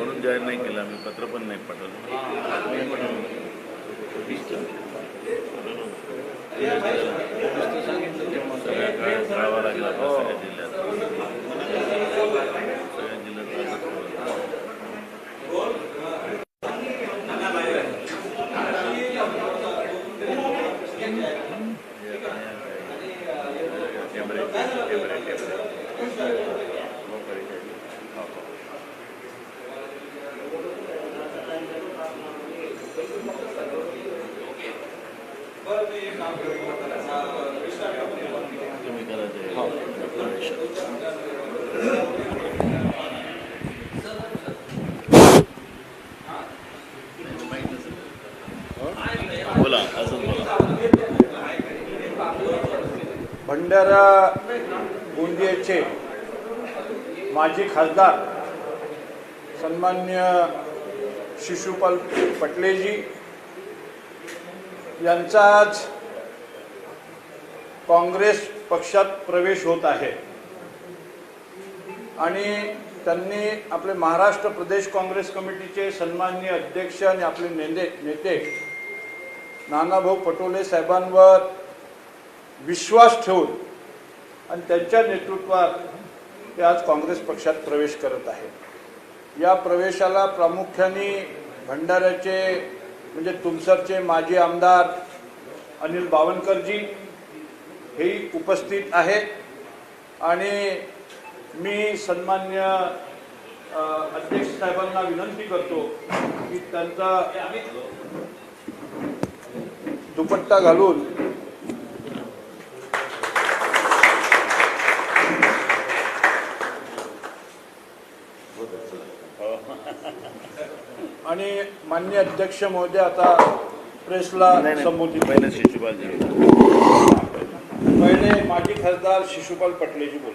म्हणून जाहीर नाही केलं आम्ही पत्र पण नाही पाठवलं. सगळ्या काळ कळावा लागला सगळ्या जिल्ह्यात राजच होतं. कॅमेरे कॅमेरे कॅमेरे तुम्ही करा ते बोला अजून बोला तर गोंदियाचे माजी खासदार सन्मान्य शिशुपाल पटलेजी यांचा आज काँग्रेस पक्षात प्रवेश होत आहे. आणि त्यांनी आपले महाराष्ट्र प्रदेश काँग्रेस कमिटीचे सन्मान्य अध्यक्ष आणि आपले नेते नेते नानाभाऊ पटोले साहेबांवर विश्वास ठेवून आणि त्यांच्या नेतृत्वात ते आज काँग्रेस पक्षात प्रवेश करत आहेत. या प्रवेशाला प्रामुख्याने भंडाऱ्याचे म्हणजे तुमसरचे माजी आमदार अनिल बावनकरजी हेही उपस्थित आहेत. आणि मी सन्मान्य अध्यक्ष साहेबांना विनंती करतो की त्यांचा दुपट्टा घालून आणि मान्य अध्यक्ष महोदय आता प्रेसला संबोधित पहिलं शिशुपाल जी पहिले माजी खासदार शिशुपाल पटलेजी बोल.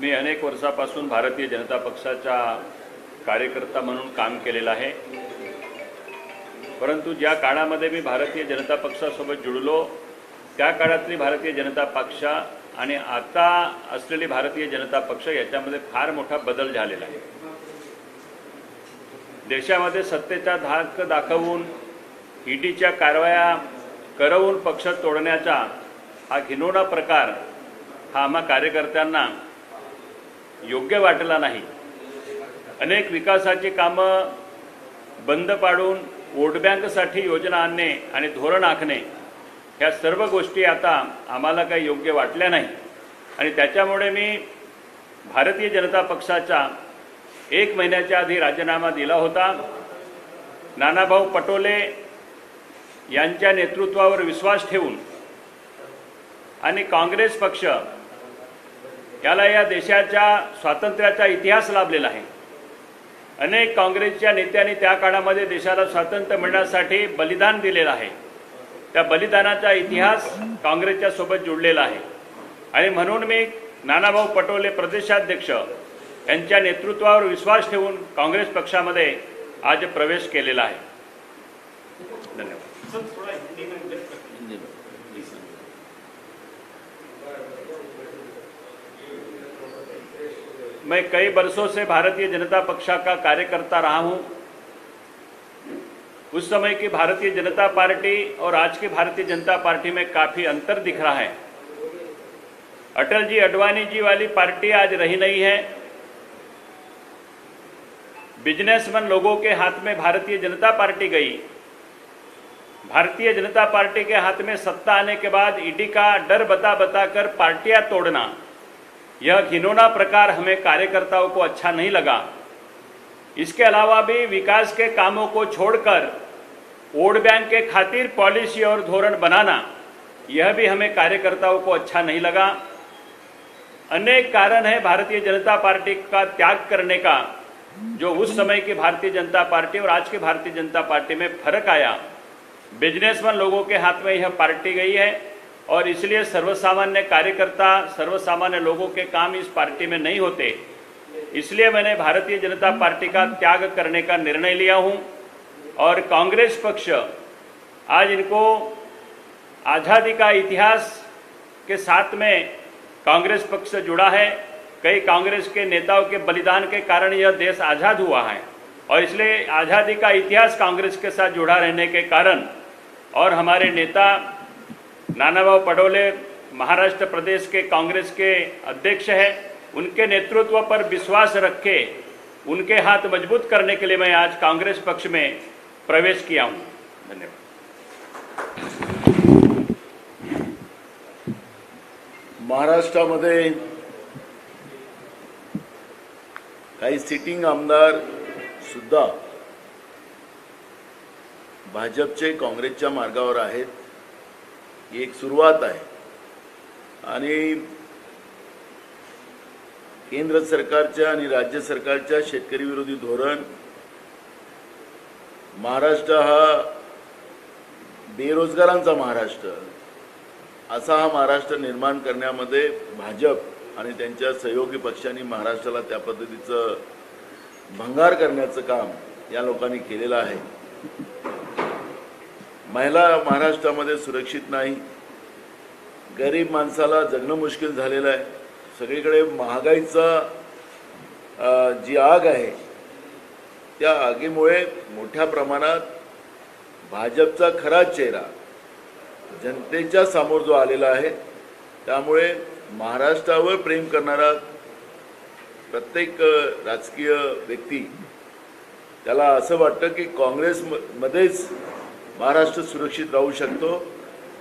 मी अनेक वर्षापासून भारतीय जनता पक्षाचा कार्यकर्ता म्हणून काम केलेलं आहे. परंतु ज्या काळामध्ये मी भारतीय जनता पक्षासोबत जुळलो त्या काळातली भारतीय जनता पक्ष आणि आता असलेली भारतीय जनता पक्ष याच्यामध्ये फार मोठा बदल झालेला आहे. देशामध्ये सत्तेचा धाक दाखवून ईडीच्या कारवाया करवून पक्ष तोडण्याचा हा घिनोडा प्रकार हा आम्हा कार्यकर्त्यांना योग्य वाटला नाही. अनेक विकासाची कामं बंद पाडून वोट बँकसाठी योजना आणणे आणि धोरण आखणे ह्या सर्व गोष्टी आता आम्हाला काही योग्य वाटल्या नाही. आणि त्याच्यामुळे मी भारतीय जनता पक्षाचा एक महिन्याच्या आधी राजीनामा दिला होता. नानाभाऊ पटोले यांच्या नेतृत्वावर विश्वास ठेवून आणि काँग्रेस पक्ष याला या देशाच्या स्वातंत्र्याचा इतिहास लाभलेला आहे. अनेक काँग्रेसच्या नेत्यांनी त्या काळामध्ये देशाला स्वातंत्र्य मिळण्यासाठी बलिदान दिलेलं आहे. त्या बलिदानाचा इतिहास काँग्रेसच्या सोबत जुळलेला आहे. आणि म्हणून मी नानाभाऊ पटोले प्रदेशाध्यक्ष यांच्या नेतृत्वावर विश्वास ठेवून काँग्रेस पक्षामध्ये आज प्रवेश केलेला आहे. धन्यवाद. मैं कई वर्षों से भारतीय जनता पक्षा का कार्यकर्ता रहा हूँ। उस समय की भारतीय जनता पार्टी और आज की भारतीय जनता पार्टी में काफ़ी अंतर दिख रहा है। अटल जी अडवाणी जी वाली पार्टी आज रही नहीं है। बिजनेसमैन लोगों के हाथ में भारतीय जनता पार्टी गई। भारतीय जनता पार्टी के हाथ में सत्ता आने के बाद ईडी का डर बता बताकर पार्टियाँ तोड़ना। यह घिनौना प्रकार हमें कार्यकर्ताओं को अच्छा नहीं लगा। इसके अलावा भी विकास के कामों को छोड़कर वोट बैंक के खातिर पॉलिसी और धोरण बनाना, यह भी हमें कार्यकर्ताओं को अच्छा नहीं लगा। अनेक कारण है भारतीय जनता पार्टी का त्याग करने का, जो उस समय की भारतीय जनता पार्टी और आज की भारतीय जनता पार्टी में फ़र्क आया। बिजनेसमैन लोगों के हाथ में यह पार्टी गई है। और इसलिए सर्वसामान्य कार्यकर्ता, सर्वसामान्य लोगों के काम इस पार्टी में नहीं होते। इसलिए मैंने भारतीय जनता पार्टी का त्याग करने का निर्णय लिया हूँ और कांग्रेस पक्ष आज इनको आज़ादी का इतिहास के साथ में कांग्रेस पक्ष जुड़ा है। कई कांग्रेस के नेताओं के बलिदान के कारण यह देश आज़ाद हुआ है और इसलिए आज़ादी का इतिहास कांग्रेस के साथ जुड़ा रहने के कारण और हमारे नेता नानाभाऊ पटोले महाराष्ट्र प्रदेश के कांग्रेस के अध्यक्ष हैं। उनके नेतृत्व पर विश्वास रखे उनके हाथ मजबूत करने के लिए मैं आज कांग्रेस पक्ष में प्रवेश किया हूं। धन्यवाद। महाराष्ट्रामध्ये काही सिटिंग आमदार सुद्धा भाजपचे काँग्रेसच्या मार्गावर आहेत. ही एक सुरुवात आहे. आणि केंद्र सरकारच्या आणि राज्य सरकारच्या शेतकरी विरोधी धोरण महाराष्ट्र हा बेरोजगारांचा महाराष्ट्र असा हा महाराष्ट्र निर्माण करण्यामध्ये भाजप आणि त्यांच्या सहयोगी पक्षांनी महाराष्ट्राला त्या पद्धतीचं भंगार करण्याचं काम या लोकांनी केलेलं आहे. महिला महाराष्ट्रामध्ये सुरक्षित नाही. गरीब माणसाला जगणं मुश्किल झालेलं आहे. सगळीकडे महागाईचा जी आग आहे त्या आगीमुळे मोठ्या प्रमाणात भाजपचा खरा चेहरा जनतेच्या समोर जो आलेला आहे त्यामुळे महाराष्ट्रावर प्रेम करणारा प्रत्येक राजकीय व्यक्ती त्याला असं वाटतं की काँग्रेसमध्येच महाराष्ट्र सुरक्षित राहू शकतो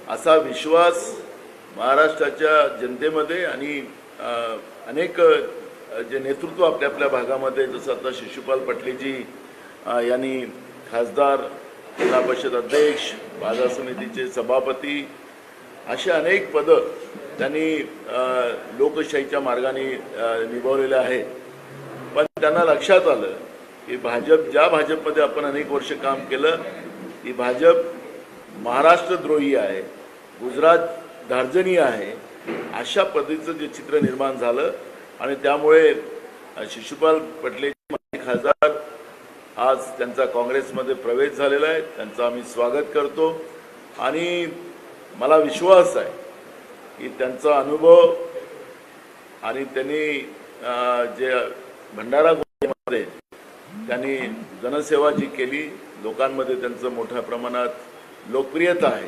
असा विश्वास महाराष्ट्राच्या जनतेमध्ये आणि अनेक जे नेतृत्व आपल्या आपल्या भागामध्ये जसं आता शिशुपाल पटलेजी यांनी खासदार जिल्हा परिषद अध्यक्ष बाजार समितीचे सभापती अशी अनेक पदं त्यांनी लोकशाहीच्या मार्गाने निभावलेले आहेत. पण त्यांना लक्षात आलं की भाजप ज्या भाजपमध्ये आपण अनेक वर्ष काम केलं की भाजप महाराष्ट्रद्रोही आहे गुजरात धार्जनी आहे अशा पद्धतीचं जे चित्र निर्माण झालं आणि त्यामुळे शिशुपाल पटले माजी खासदार आज त्यांचा काँग्रेसमध्ये प्रवेश झालेला आहे. त्यांचं आम्ही स्वागत करतो. आणि मला विश्वास आहे की त्यांचा अनुभव आणि त्यांनी जे भंडारा गोष्टीमध्ये त्यांनी जनसेवा जी केली लोकांमध्ये त्यांचं मोठ्या प्रमाणात लोकप्रियता आहे.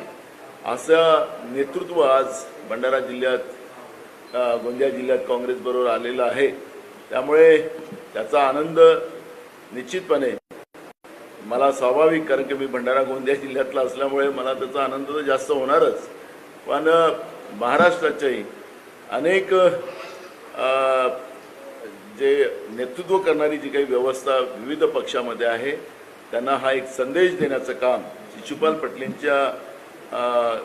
असं नेतृत्व आज भंडारा जिल्ह्यात गोंदिया जिल्ह्यात काँग्रेसबरोबर आलेलं आहे. त्यामुळे त्याचा आनंद निश्चितपणे मला स्वाभाविक कारण की मी भंडारा गोंदिया जिल्ह्यातला असल्यामुळे मला त्याचा आनंद तर जास्त होणारच. पण महाराष्ट्राच्याही अनेक जे नेतृत्व करणारी जी काही व्यवस्था विविध पक्षामध्ये आहे त्यांना हा एक संदेश देण्याचं काम शिशुपाल पटलेंच्या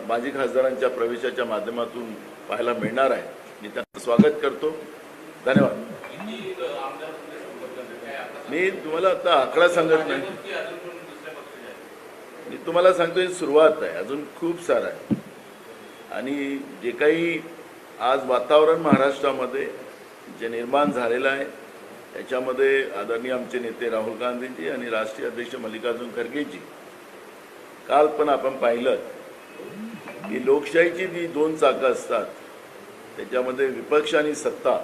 माजी खासदारांच्या प्रवेशाच्या माध्यमातून पाहायला मिळणार आहे. मी त्यांचं स्वागत करतो. धन्यवाद. मी तुम्हाला आता आकडा सांगत नाही. मी तुम्हाला सांगतो ही सुरुवात आहे. अजून खूप सारं आहे. आणि जे काही आज वातावरण महाराष्ट्रामध्ये जे निर्माण झालेलं आहे त्याच्यामध्ये आदरणीय आमचे नेते राहुल गांधीजी आणि राष्ट्रीय अध्यक्ष मल्लिकार्जुन खरगेजी. काल पण आपण पाहिलं की लोकशाहीची जी दोन चाकं असतात त्याच्यामध्ये विपक्ष आणि सत्ता.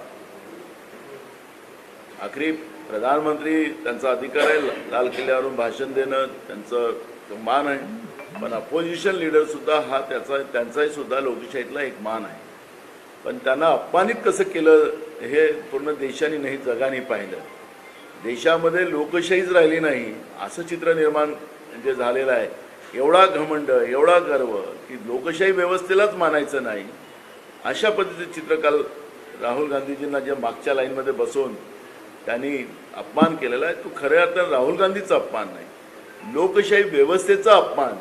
आखरी प्रधानमंत्री त्यांचा अधिकार आहे लाल किल्ल्यावरून भाषण देणं त्यांचं मान आहे पण अपोजिशन लीडर सुद्धा हा त्याचा त्यांचाही सुद्धा लोकशाहीतला एक मान आहे. पण त्यांना अपमानित कसं केलं हे पूर्ण देशाने नाही जगाने पाहिलं. देशामध्ये लोकशाहीच राहिली नाही. असं चित्र निर्माण जे झालेलं आहे एवढा घमंड एवढा गर्व की लोकशाही व्यवस्थेलाच मानायचं नाही. अशा पद्धतीचं चित्र काल राहुल गांधीजींना जे मागच्या लाईनमध्ये बसवून त्यांनी अपमान केलेला आहे तो खऱ्या अर्थानं राहुल गांधीचा अपमान नाही. लोकशाही व्यवस्थेचा अपमान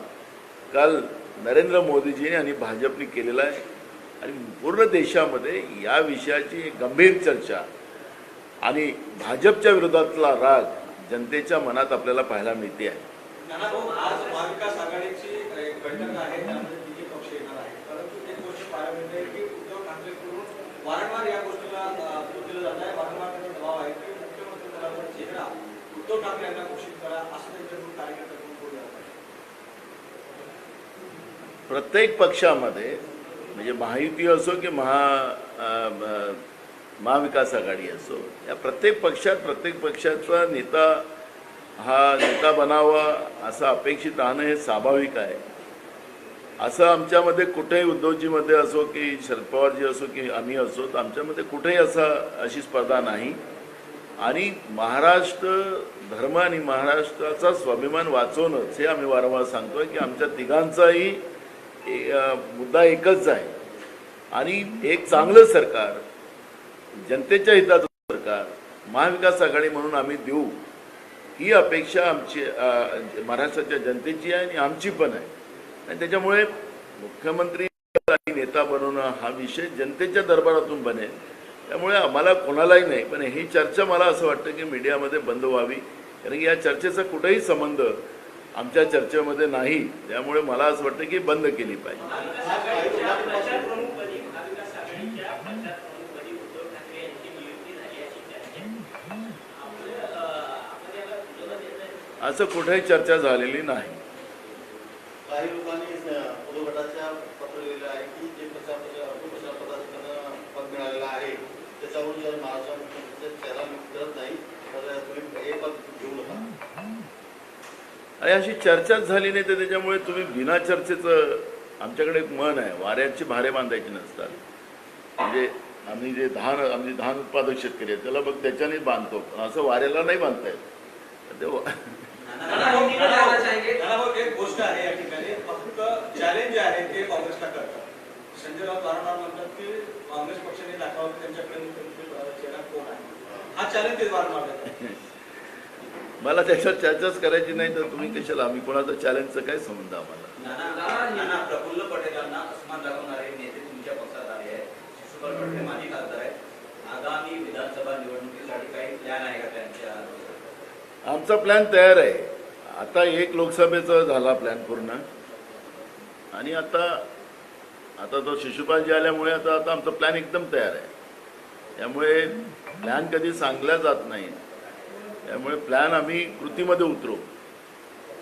काल नरेंद्र मोदीजींनी आणि भाजपने केलेला आहे. आणि पूर्ण देशामध्ये या विषयाची गंभीर चर्चा आणि भाजपच्या विरोधातला राग जनतेच्या मनात आपल्याला पाहायला मिळते आहे. प्रत्येक पक्षामध्ये म्हणजे महायुती असो की महा महाविकास आघाडी असो या प्रत्येक पक्षात प्रत्येक पक्षाचा नेता हा नेता बनावा असं अपेक्षित राहणं हे स्वाभाविक आहे. असं आमच्यामध्ये कुठेही उद्धवजीमध्ये असो की शरद पवारजी असो की आम्ही असो तर आमच्यामध्ये कुठेही असा अशी स्पर्धा नाही. आणि महाराष्ट्र धर्म आणि महाराष्ट्राचा स्वाभिमान वाचवणंच हे आम्ही वारंवार सांगतोय की आमच्या तिघांचाही मुद्दा एकच आहे. आणि एक चांगलं सरकार जनतेच्या हिताचं सरकार महाविकास आघाडी म्हणून आम्ही देऊ ही अपेक्षा आमची महाराष्ट्राच्या जनतेची आहे आणि आमची पण आहे. आणि त्याच्यामुळे मुख्यमंत्री आणि नेता बनवणं हा विषय जनतेच्या दरबारातून बनेल. त्यामुळे आम्हाला कोणालाही नाही पण ही चर्चा मला असं वाटतं की मीडियामध्ये बंद व्हावी. कारण की या चर्चेचा कुठेही संबंध आमच्या चर्चेमध्ये नाही. त्यामुळे मला असं वाटतं की बंद केली पाहिजे. असं कुठेही चर्चा झालेली नाही. काही लोकांनी गटाच्या पत्र लिहिलं आहे की जे प्रचार पद मिळालेलं आहे त्याच्यावरून जर महाराष्ट्र मुख्यमंत्र्यांचा करत नाही तर तुम्ही हे पद घेऊ नका. आणि अशी चर्चाच झाली नाही तर त्याच्यामुळे तुम्ही बिना चर्चेचं आमच्याकडे एक मन आहे. वाऱ्याची भारे बांधायची नसतात. म्हणजे आम्ही जे धान आम्ही धान उत्पादक शेतकरी आहेत त्याला बघ त्याच्याने बांधतो. असं वाऱ्याला नाही बांधता येत. ते एक गोष्ट आहे. या ठिकाणी. फक्त चॅलेंज आहे ते काँग्रेसला करतात. संजय राऊत वारंवार म्हणतात की काँग्रेस पक्षाने दाखवावं त्यांच्याकडे कोण आहे. हा चॅलेंज ते वारंवार मला त्याच्यावर चर्चाच करायची नाही तर तुम्ही कशाला? आम्ही कोणाचा चॅलेंजचं काय संबंध आम्हाला? प्रफुल्ल पटेलांना अस्मान दाखवणारे नेते तुमच्या पक्षात आले आहेत. शिशुपाल पटेल माजी खासदार आहेत. आगामी विधानसभा निवडणुकीसाठी काही प्लॅन आहे का त्यांच्या आमचा प्लॅन तयार आहे. आता एक लोकसभेचा झाला प्लॅन पूर्ण. आणि आता आता तो शिशुपालजी आल्यामुळे आता आता आमचा प्लॅन एकदम तयार आहे. त्यामुळे प्लॅन कधी सांगला जात नाही. त्यामुळे प्लॅन आम्ही कृतीमध्ये उतरू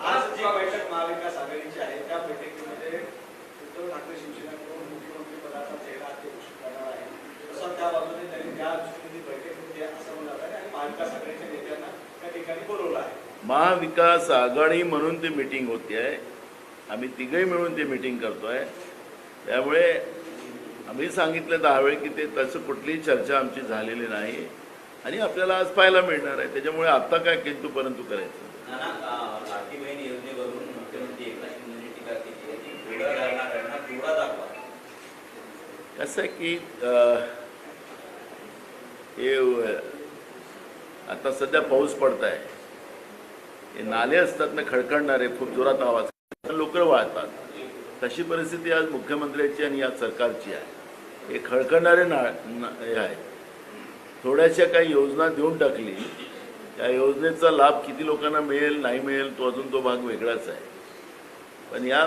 आज जी बैठक महाविकास आघाडीची आहे त्या बैठकीमध्ये उद्धव ठाकरे शिवसेनेकडून मुख्यमंत्री पदाचा चेहरा करणार आहे. तसं त्या त्यांनी त्या दृष्टीने बैठक होती असं आणि महाविकास आघाडीच्या नेत्यांना त्या ठिकाणी बोलवलं आहे. महाविकास आघाडी म्हणून ती मिटिंग होती आहे. आम्ही तिघही मिळून ती मिटिंग करतोय. त्यामुळे आम्ही सांगितलं दहा वेळ की ते तसं कुठलीही चर्चा आमची झालेली नाही. आणि आपल्याला आज पाहायला मिळणार आहे. त्याच्यामुळे आता काय किंतु परंतु करायचं कसं आहे की हे आता सध्या पाऊस पडत आहे हे नाले असतात ना खडखडणारे खूप जोरात आवाज. लोक वाहतात तशी परिस्थिती आज मुख्यमंत्र्याची आणि या सरकारची आहे. हे खळखळणारे ना ना- हे आहे. थोड्याशा काही योजना देऊन टाकली. त्या योजनेचा लाभ किती लोकांना मिळेल नाही मिळेल तो अजून तो भाग वेगळाच आहे. पण या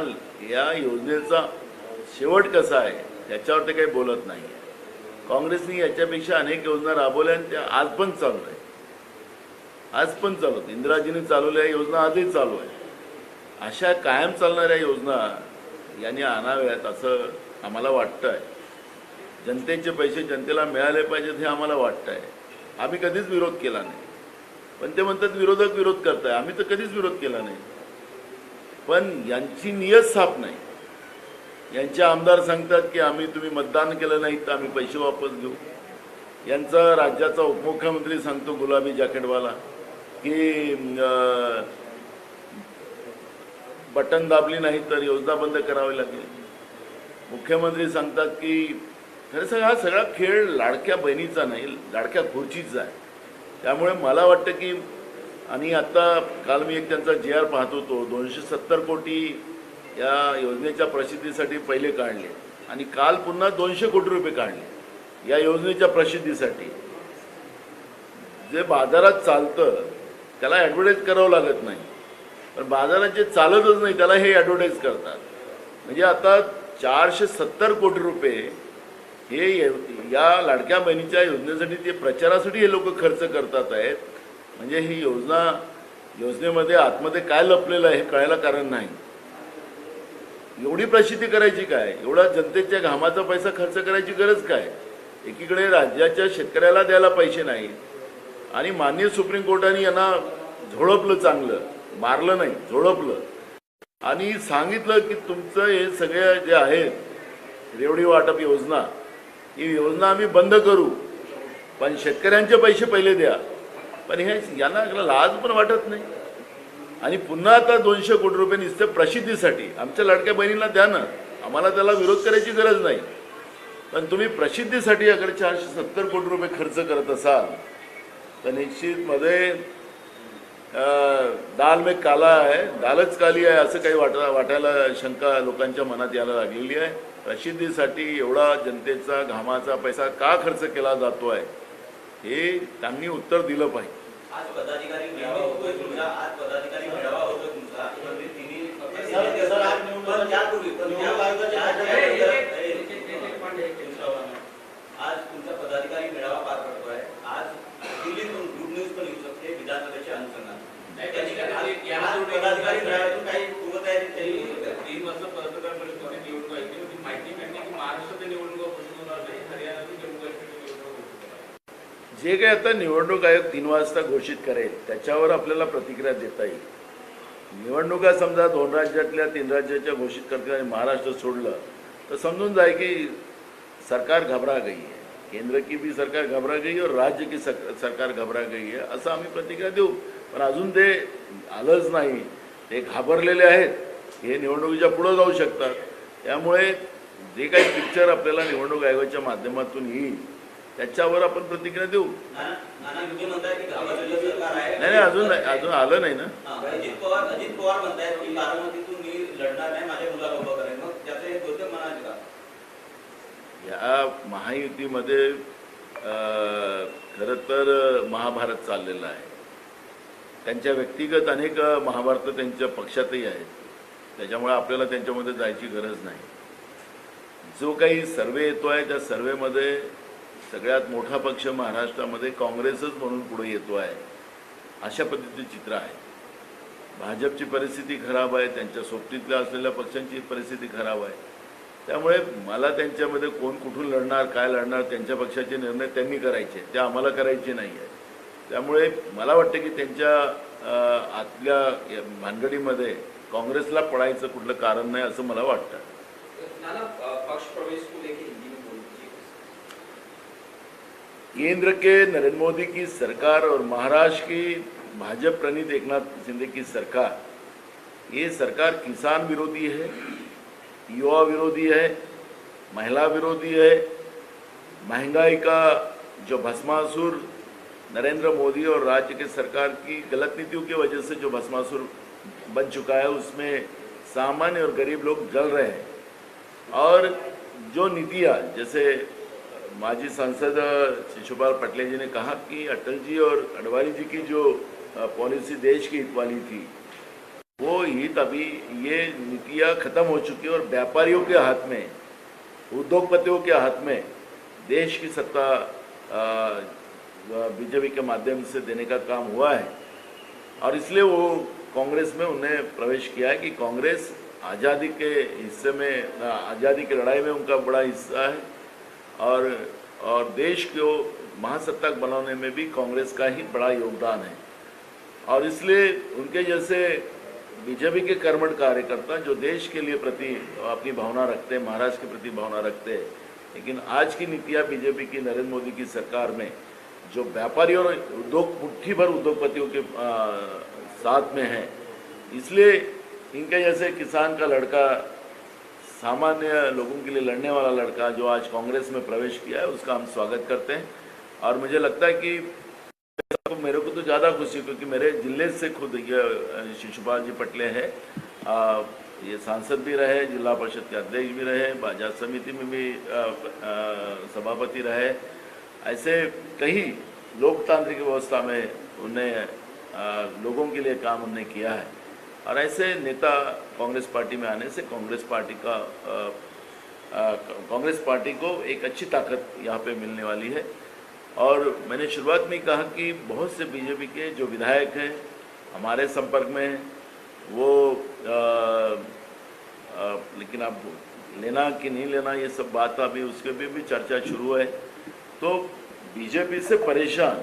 या योजनेचा शेवट कसा आहे त्याच्यावर ते काही बोलत नाही आहे. काँग्रेसने याच्यापेक्षा अनेक योजना राबवल्या आणि त्या आज पण चालू आहे आज पण चालू आहेत. इंदिराजीने चालवल्या योजना आजही चालू आहे अशा कायम चालणाऱ्या योजना यांनी आणाव्यात असं आम्हाला वाटतं आहे जनतेचे पैसे जनतेला मिळाले पाहिजेत हे आम्हाला वाटतं आहे आम्ही कधीच विरोध केला नाही. पण ते म्हणतात विरोधक विरोध करताय. आम्ही तर कधीच विरोध केला नाही. पण यांची नियत साफ नाही. यांचे आमदार सांगतात की आम्ही तुम्ही मतदान केलं नाही तर आम्ही पैसे वापस घेऊ. यांचा राज्याचा उपमुख्यमंत्री सांगतो गुलाबी जॅकेटवाला की बटन दाबली नाही तर योजना बंद करावी लागेल. मुख्यमंत्री सांगतात की खरं हा सगळा खेळ लाडक्या बहिणीचा नाही लाडक्या खुर्चीचा आहे. त्यामुळे मला वाटतं की आणि आता काल मी एक त्यांचा जी आर पाहत होतो दोनशे सत्तर कोटी या योजनेच्या प्रसिद्धीसाठी पहिले काढले. आणि काल पुन्हा दोनशे कोटी रुपये काढले या योजनेच्या प्रसिद्धीसाठी. जे बाजारात चालतं त्याला ॲडव्हर्टाईज करावं लागत नाही. पण बाजारात जे चालतच नाही त्याला हे ॲडव्हर्टाईज करतात. म्हणजे आता चारशे सत्तर कोटी रुपये हे या लाडक्या बहिणीच्या योजनेसाठी ते प्रचारासाठी हे लोक खर्च करतात आहेत. म्हणजे ही योजना योजनेमध्ये आतमध्ये काय लपलेलं आहे हे कळायला कारण नाही. एवढी प्रसिद्धी करायची काय? एवढा जनतेच्या घामाचा पैसा खर्च करायची गरज काय? एकीकडे राज्याच्या शेतकऱ्याला द्यायला पैसे नाहीत आणि माननीय सुप्रीम कोर्टाने यांना झोडपलं चांगलं. मारलं नाही झोडपलं आणि सांगितलं की तुमचं हे सगळे जे आहेत रेवडी वाटप योजना ही योजना आम्ही बंद करू. पण शेतकऱ्यांचे पैसे पहिले द्या. पण हे यांना लाज पण वाटत नाही. आणि पुन्हा आता दोनशे कोटी रुपये निसते प्रसिद्धीसाठी. आमच्या लाडक्या बहिणीला द्या ना. आम्हाला त्याला विरोध करायची गरज नाही. पण तुम्ही प्रसिद्धीसाठी अगर चारशे सत्तर कोटी रुपये खर्च करत असाल तर निश्चितमध्ये दाल में काला आहे दालच काली आहे असं काही वाटा वाटायला शंका लोकांच्या मनात यायला लागलेली आहे. प्रसिद्धीसाठी एवढा जनतेचा घामाचा पैसा का खर्च केला जातो आहे हे त्यांनी उत्तर दिलं पाहिजे. आज पदाधिकारी जे काही आता निवडणूक आयोग तीन वाजता घोषित करेल त्याच्यावर आपल्याला प्रतिक्रिया देता येईल. निवडणुका समजा दोन राज्यातल्या तीन राज्याच्या घोषित करतील आणि महाराष्ट्र सोडलं तर समजून जाय की सरकार घबरा गई है केंद्र की भी सरकार घबरा गई और राज्य की सक- सरकार घबरा गई है असं आम्ही प्रतिक्रिया देऊ. पण अजून ते आलंच नाही. ते घाबरलेले आहेत. हे निवडणुकीच्या पुढं जाऊ शकतात. त्यामुळे जे काही पिक्चर आपल्याला निवडणूक आयोगाच्या माध्यमातून येईल त्याच्यावर आपण प्रतिक्रिया देऊ. नाही नाही अजून नाही अजून आलं नाही ना. अजित पवार अजित पवार म्हणतायत की बारामतीतून मी लढणार नाही माझ्या मुलाला उभं करेन. मग त्याचं धोरण म्हणाले का? या महायुतीमध्ये खरं तर महाभारत चाललेलं आहे. त्यांच्या व्यक्तिगत अनेक महाभारत त्यांच्या पक्षातही आहेत. त्याच्यामुळे आपल्याला त्यांच्यामध्ये जायची गरज नाही. जो काही सर्वे येतो आहे त्या सर्वेमध्ये सगळ्यात मोठा पक्ष महाराष्ट्रामध्ये काँग्रेसच म्हणून पुढे येतो आहे. अशा पद्धतीचे चित्र आहे. भाजपची परिस्थिती खराब आहे त्यांच्या सोबतीतल्या असलेल्या पक्षांची परिस्थिती खराब आहे. त्यामुळे मला त्यांच्यामध्ये कोण कुठून लढणार काय लढणार त्यांच्या पक्षाचे निर्णय त्यांनी करायचे. ते आम्हाला करायचे नाही आहे त्यामुळे मला वाटतं की त्यांच्या आतल्या भानगडीमध्ये काँग्रेसला पडायचं कुठलं कारण नाही असं मला वाटतं. केंद्र के नरेंद्र मोदी की सरकार और महाराष्ट्र की भाजपा प्रणीत एकनाथ शिंदे की सरकार, ये सरकार किसान विरोधी है, युवा विरोधी है, महिला विरोधी है। महँगाई का जो भस्मासुर नरेंद्र मोदी और राज्य के सरकार की गलत नीतियों की वजह से जो भस्मासुर बन चुका है, उसमें सामान्य और गरीब लोग जल रहे हैं। और जो नीतियाँ, जैसे माजी सांसद शिशुपाल पटले जी ने कहा कि अटल जी और अडवाणी जी की जो पॉलिसी देश की हित वाली थी, वो हित अभी ये नीतियाँ खत्म हो चुकी है और व्यापारियों के हाथ में, उद्योगपतियों के हाथ में देश की सत्ता बीजेपी के माध्यम से देने का काम हुआ है। और इसलिए वो कांग्रेस में उन्हें प्रवेश किया है कि कांग्रेस आज़ादी के हिस्से में आज़ादी की लड़ाई में उनका बड़ा हिस्सा है। और और देश को महासत्ताक बनाने में भी कांग्रेस का ही बड़ा योगदान है। और इसलिए उनके जैसे बीजेपी के कर्मठ कार्यकर्ता जो देश के लिए प्रति अपनी भावना रखते हैं महाराष्ट्र के प्रति भावना रखते हैं लेकिन आज की नीतियाँ बीजेपी की नरेंद्र मोदी की सरकार में जो व्यापारी और उद्योग मुट्ठी भर उद्योगपतियों के आ, साथ में है इसलिए इनके जैसे किसान का लड़का सामान्य लोगों के लिए लड़ने वाला लड़का जो आज कांग्रेस में प्रवेश किया है, उसका हम स्वागत करते हैं। और मुझे लगता है कि तो मेरे को तो ज़्यादा खुशी क्योंकि मेरे ज़िले से खुद ये शिशुपाल जी पटले हैं। ये सांसद भी रहे, जिला परिषद के अध्यक्ष भी रहे, बाज़ार समिति में भी सभापति रहे। ऐसे कई लोकतांत्रिक व्यवस्था में उन्हें लोगों के लिए काम उन्होंने किया है। और ऐसे नेता कांग्रेस पार्टी में आने से कांग्रेस पार्टी का कांग्रेस पार्टी को एक अच्छी ताकत यहाँ पे मिलने वाली है। और मैंने शुरुआत में कहा कि बहुत से बीजेपी के जो विधायक हैं हमारे संपर्क में हैं वो आ, आ, लेकिन अब लेना कि नहीं लेना ये सब बात अभी उसके भी, भी चर्चा शुरू है। तो बीजेपी से परेशान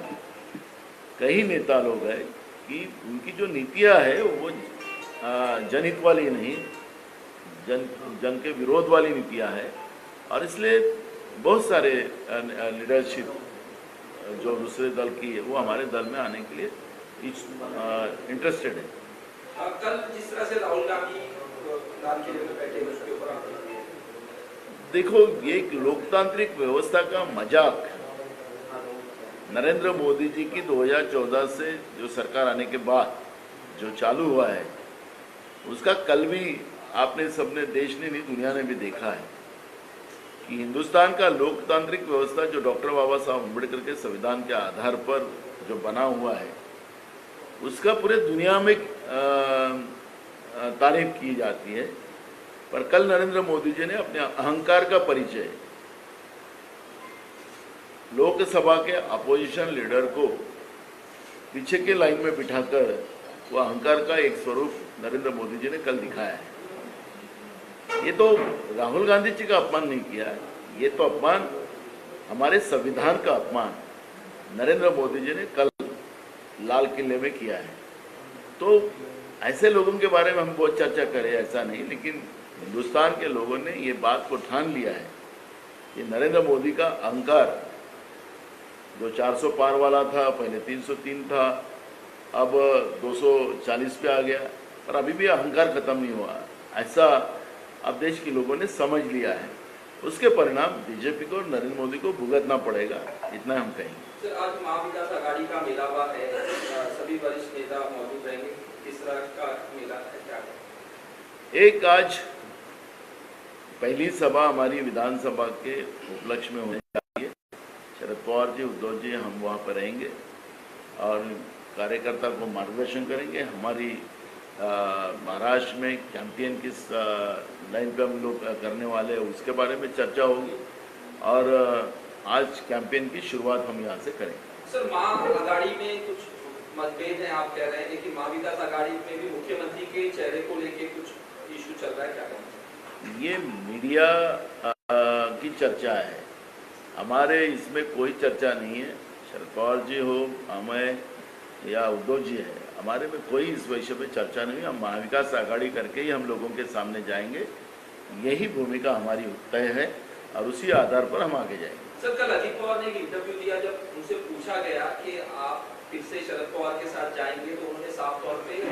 कई नेता लोग हैं कि उनकी जो नीतियाँ है वो जनहित वाली नहीं जन जन के विरोध वाली नीतियाँ हैं। और इसलिए बहुत सारे लीडरशिप जो दूसरे दल की है वो हमारे दल में आने के लिए इंटरेस्टेड है। कल जिस तरह से राहुल गांधी देखो ये एक लोकतांत्रिक व्यवस्था का मज़ाक नरेंद्र मोदी जी की 2014 से जो सरकार आने के बाद जो चालू हुआ है उसका कल भी आपने सबने, देश ने नहीं, दुनिया ने भी देखा है कि हिंदुस्तान का लोकतांत्रिक व्यवस्था जो डॉक्टर बाबा साहब अंबेडकर के संविधान के आधार पर जो बना हुआ है, उसका पूरे दुनिया में तारीफ़ की जाती है। पर कल नरेंद्र मोदी जी ने अपने अहंकार का परिचय लोकसभा के अपोजिशन लीडर को पीछे के लाइन में बिठाकर वो अहंकार का एक स्वरूप नरेंद्र मोदी जी ने कल दिखाया है। ये तो राहुल गांधी जी का अपमान नहीं किया है। ये तो अपमान हमारे संविधान का अपमान नरेंद्र मोदी जी ने कल लाल किले में किया है। तो ऐसे लोगों के बारे में हम बहुत चर्चा करें, ऐसा नहीं, लेकिन हिंदुस्तान के लोगों ने ये बात को ठान लिया है कि नरेंद्र मोदी का अहंकार जो 400 पार वाला था, पहले 303 था, अब 240 पे आ गया। पर अभी भी अहंकार खत्म नहीं हुआ ऐसा अब देश के लोगों ने समझ लिया है। उसके परिणाम बीजेपी को और नरेंद्र मोदी को भुगतना पड़ेगा इतना हम कहेंगे। सर आज महाविकास का मेलावा है। सभी वरिष्ठ नेता मौजूद रहेंगे। किस तरह का मेला है क्या है? एक आज पहली सभा हमारी विधानसभा के उपलक्ष्य में होने जा रही है। शरद पवार जी उद्धव जी हम वहाँ पर रहेंगे और कार्यकर्ता को मार्गदर्शन करेंगे। हमारी महाराष्ट्र में कैंपेन किस लाइन पे हम लोग करने वाले हैं उसके बारे में चर्चा होगी। और आज कैंपेन की शुरुआत हम यहाँ से करेंगे। सर महाआघाड़ी में कुछ मतभेद हैं आप कह रहे हैं लेकिन महाविकास आघाड़ी में भी मुख्यमंत्री के चेहरे को लेके कुछ इशू चल रहा है क्या ये मीडिया की चर्चा है। हमारे इसमें कोई चर्चा नहीं है। शरद पवार जी हो हमें या उद्धव जी है। हमारे में कोई इस विषय पे चर्चा नहीं हम महाविकास आघाड़ी करके ही हम लोगों के सामने जाएँगे। यही भूमिका हमारी तय है और उसी आधार पर हम आगे जाएँगे। सर, कल अजित पवार ने एक इंटरव्यू दिया जब उनसे पूछा गया कि आप फिर से शरद पवार के साथ जाएँगे तो उन्होंने साफ़ तौर पे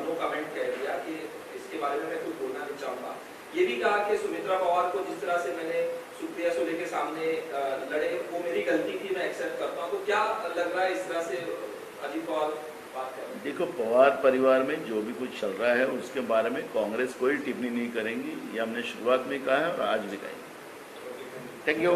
नो कमेंट कह दिया कि इसके बारे में मैं कुछ बोलना नहीं चाहूँगा। ये भी कहा कि सुमित्रा पवार को जिस तरह से मैंने सुप्रिया सोले के सामने लड़े, वो मेरी गलती थी, मैं एक्सेप्ट करता हूँ। तो क्या लग रहा है इस तरह से अजीत पवार देखो पवार परिवार में जो भी कुछ चल रहा है उसके बारे में कांग्रेस कोई टिप्पणी नहीं करेंगी। ये हमने शुरुआत में कहा है और आज भी कहेंगे। Thank you